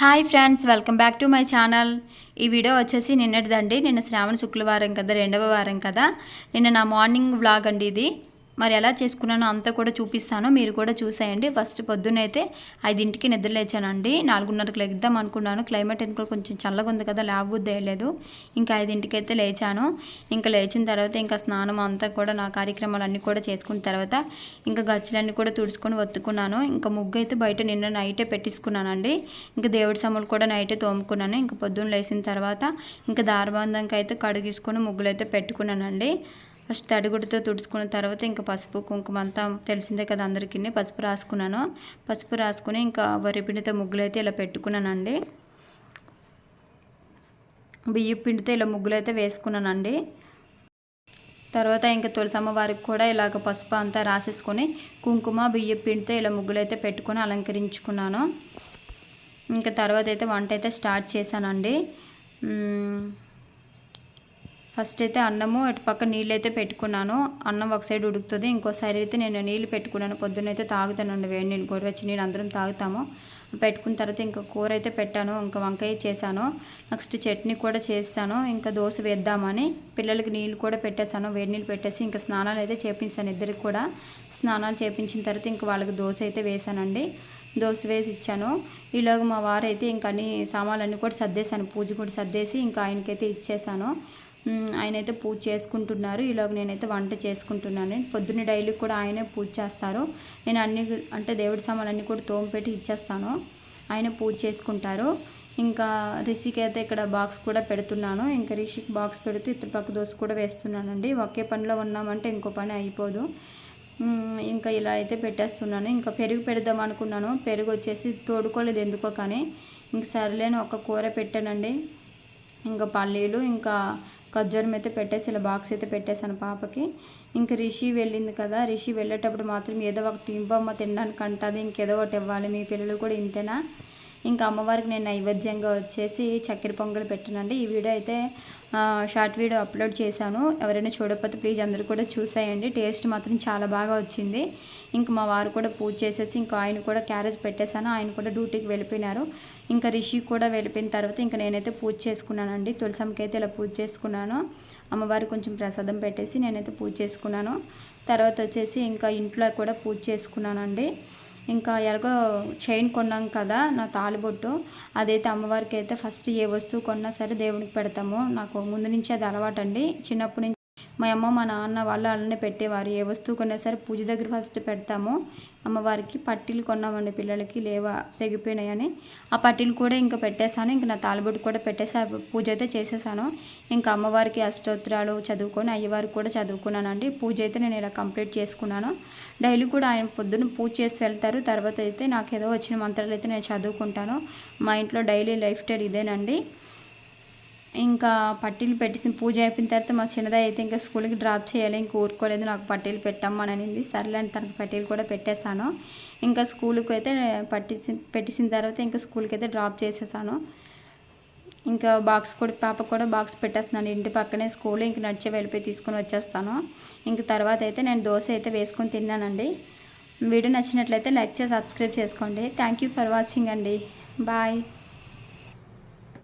Hi friends welcome back to my channel ఈ video వచ్చేసి నిన్నటిదండి. నిన్న శ్రావణ శుక్రవారం కదా రెండవ వారం కదా. నిన్న నా మార్నింగ్ వ్లాగ్ అండి ఇది. మరి ఎలా చేసుకున్నానో అంతా కూడా చూపిస్తాను. మీరు కూడా చూసేయండి. ఫస్ట్ పొద్దునైతే ఐదింటికి నిద్ర లేచానండి. నాలుగున్నరకు లెగ్దాం అనుకున్నాను. క్లైమేట్ ఎందుకు కొంచెం చల్లగా ఉంది కదా లేవబుద్ధి వేయలేదు ఇంకా ఐదింటికి అయితే లేచాను. ఇంకా లేచిన తర్వాత ఇంకా స్నానం అంతా కూడా నా కార్యక్రమాలు అన్నీ కూడా చేసుకున్న తర్వాత ఇంకా గచ్చులన్నీ కూడా తుడుచుకొని వత్తుకున్నాను ఇంకా ముగ్గు అయితే బయట నిన్న నైటే పెట్టించుకున్నానండి. ఇంకా దేవుడి సమ్ములు కూడా నైటే తోముకున్నాను. ఇంకా పొద్దున్న లేచిన తర్వాత ఇంకా దారబంధంకి అయితే కడిగిసుకొని ముగ్గులు అయితే పెట్టుకున్నానండి. ఫస్ట్ తడిగుడితో తుడుచుకున్న తర్వాత ఇంకా పసుపు కుంకుమ అంతా తెలిసిందే కదా అందరికీ. పసుపు రాసుకున్నాను. పసుపు రాసుకుని ఇంకా వరిపిండితో ముగ్గులు అయితే ఇలా పెట్టుకున్నానండి. బియ్య పిండితో ఇలా ముగ్గులు అయితే వేసుకున్నానండి. తర్వాత ఇంకా తులసమ్మ వారికి కూడా ఇలాగ పసుపు అంతా రాసేసుకొని కుంకుమ బియ్య పిండితో ఇలా ముగ్గులు అయితే పెట్టుకొని అలంకరించుకున్నాను. ఇంకా తర్వాత అయితే వంట అయితే స్టార్ట్ చేశానండి. ఫస్ట్ అయితే అన్నము అటు పక్క నీళ్ళు అయితే పెట్టుకున్నాను. అన్నం ఒక సైడ్ ఉడుకుతుంది ఇంకో సైడ్ అయితే నేను నీళ్ళు పెట్టుకున్నాను. పొద్దున్నైతే తాగుతానండి వేడి నీళ్ళు వచ్చి నీళ్ళు అందరం తాగుతాము. పెట్టుకున్న తర్వాత ఇంకా కూర అయితే పెట్టాను ఇంకా వంకాయ చేశాను. నెక్స్ట్ చట్నీ కూడా చేస్తాను ఇంకా దోశ వేద్దామని. పిల్లలకి నీళ్ళు కూడా పెట్టేశాను వేడి నీళ్ళు పెట్టేసి ఇంకా స్నానాలు అయితే చేపించాను ఇద్దరికి కూడా. స్నానాలు చేపించిన తర్వాత ఇంకా వాళ్ళకి దోశ అయితే వేసానండి దోశ వేసి ఇచ్చాను. ఈలోగా మా వారైతే ఇంకా అన్ని సామాన్లన్నీ కూడా సర్దేశాను పూజ కూడా సర్దేసి ఇంకా ఆయనకైతే ఇచ్చేసాను ఆయన అయితే పూజ చేసుకుంటున్నారు. ఈలోగా నేనైతే వంట చేసుకుంటున్నాను. పొద్దున్న డైలీ కూడా ఆయనే పూజ చేస్తారు. నేను అన్ని అంటే దేవుడి సామాన్లన్నీ కూడా తోమపెట్టి ఇచ్చేస్తాను. ఆయన పూజ చేసుకుంటారు. ఇంకా రిషికి అయితే ఇక్కడ బాక్స్ కూడా పెడుతున్నాను. ఇంకా రిషికి బాక్స్ పెడుతూ ఇతర పక్క దోశ కూడా వేస్తున్నానండి. ఒకే పనిలో ఉన్నామంటే ఇంకో పని అయిపోదు. ఇంకా ఇలా అయితే పెట్టేస్తున్నాను. ఇంకా పెరుగు పెడదాం అనుకున్నాను. పెరుగు వచ్చేసి తోడుకోలేదు ఎందుకో కానీ. ఇంక సరేలేని ఒక కూర పెట్టానండి. ఇంకా పల్లీలు ఇంకా ఖర్జూరం అయితే పెట్టేసి ఇలా బాక్స్ అయితే పెట్టేశాను పాపకి. ఇంకా రిషి వెళ్ళింది కదా. రిషి వెళ్ళేటప్పుడు మాత్రం ఏదో ఒక టీంబొమ్మ తినడానికి అంటుంది ఇంకేదో ఒకటి ఇవ్వాలి. మీ పిల్లలు కూడా ఇంతేనా? ఇంకా అమ్మవారికి నేను నైవేద్యంగా వచ్చేసి చక్కెర పొంగల్ పెట్టానండి. ఈ వీడియో అయితే షార్ట్ వీడియో అప్లోడ్ చేశాను. ఎవరైనా చూడకపోతే ప్లీజ్ అందరూ కూడా చూసేయండి. టేస్ట్ మాత్రం చాలా బాగా వచ్చింది. ఇంకా మా వారు కూడా పూజ చేసేసి ఇంకా ఆయన కూడా క్యారేజ్ పెట్టేశాను. ఆయన కూడా డ్యూటీకి వెళ్ళిపోయినారు. ఇంకా రిషి కూడా వెళ్ళిపోయిన తర్వాత ఇంకా నేనైతే పూజ చేసుకున్నానండి. తులసమ్మకి అయితే ఇలా పూజ చేసుకున్నాను. అమ్మవారు కొంచెం ప్రసాదం పెట్టేసి నేనైతే పూజ చేసుకున్నాను. తర్వాత వచ్చేసి ఇంకా ఇంట్లో కూడా పూజ చేసుకున్నానండి. ఇంకా ఎలాగో చైన్ కొన్నాం కదా నా తాలిబొట్టు. అదైతే అమ్మవారికి అయితే ఫస్ట్ ఏ వస్తువు కొన్నా సరే దేవునికి పెడతాము. నాకు ముందు నుంచి అది అలవాటండి. చిన్నప్పటి నుంచి మా అమ్మ మా నాన్న వాళ్ళు అలానే పెట్టేవారు. ఏ వస్తువు కొన్నా సరే పూజ దగ్గర ఫస్ట్ పెడతాము. అమ్మవారికి పట్టీలు కొన్నామండి పిల్లలకి లేవా తెగిపోయినాయని. ఆ పట్టీలు కూడా ఇంకా పెట్టేశాను. ఇంకా నా తాళబొట్టు కూడా పెట్టేసి పూజ అయితే చేసేసాను ఇంకా అమ్మవారికి అష్టోత్తరాలు చదువుకొని అయ్యవారికి కూడా చదువుకున్నానండి. పూజ అయితే నేను ఇలా కంప్లీట్ చేసుకున్నాను. డైలీ కూడా ఆయన పొద్దున్న పూజ చేసి వెళ్తారు. తర్వాత అయితే నాకు ఏదో వచ్చిన మంత్రాలు అయితే నేను చదువుకుంటాను. మా ఇంట్లో డైలీ లైఫ్ స్టైల్ ఇదేనండి. ఇంకా పట్టీలు పెట్టేసి పూజ అయిపోయిన తర్వాత మా చిన్నదా అయితే ఇంకా స్కూల్కి డ్రాప్ చేయాలి ఇంక ఊరుకోలేదు నాకు పట్టీలు పెట్టమ్మని అనింది. సర్లే అని తనకు పట్టీలు కూడా పెట్టేశాను. ఇంకా స్కూల్కి అయితే పట్టేసి పెట్టేసిన తర్వాత ఇంకా స్కూల్కి అయితే డ్రాప్ చేసేసాను. ఇంకా బాక్స్ కూడా పాప కూడా బాక్స్ పెట్టేస్తున్నాను. ఇంటి పక్కనే స్కూల్ ఇంక నడిచే వెళ్ళిపోయి తీసుకొని వచ్చేస్తాను. ఇంక తర్వాత అయితే నేను దోశ అయితే వేసుకొని తిన్నానండి. వీడియో నచ్చినట్లయితే లైక్ చేసి సబ్స్క్రైబ్ చేసుకోండి. థ్యాంక్ ఫర్ వాచింగ్ అండి. బాయ్.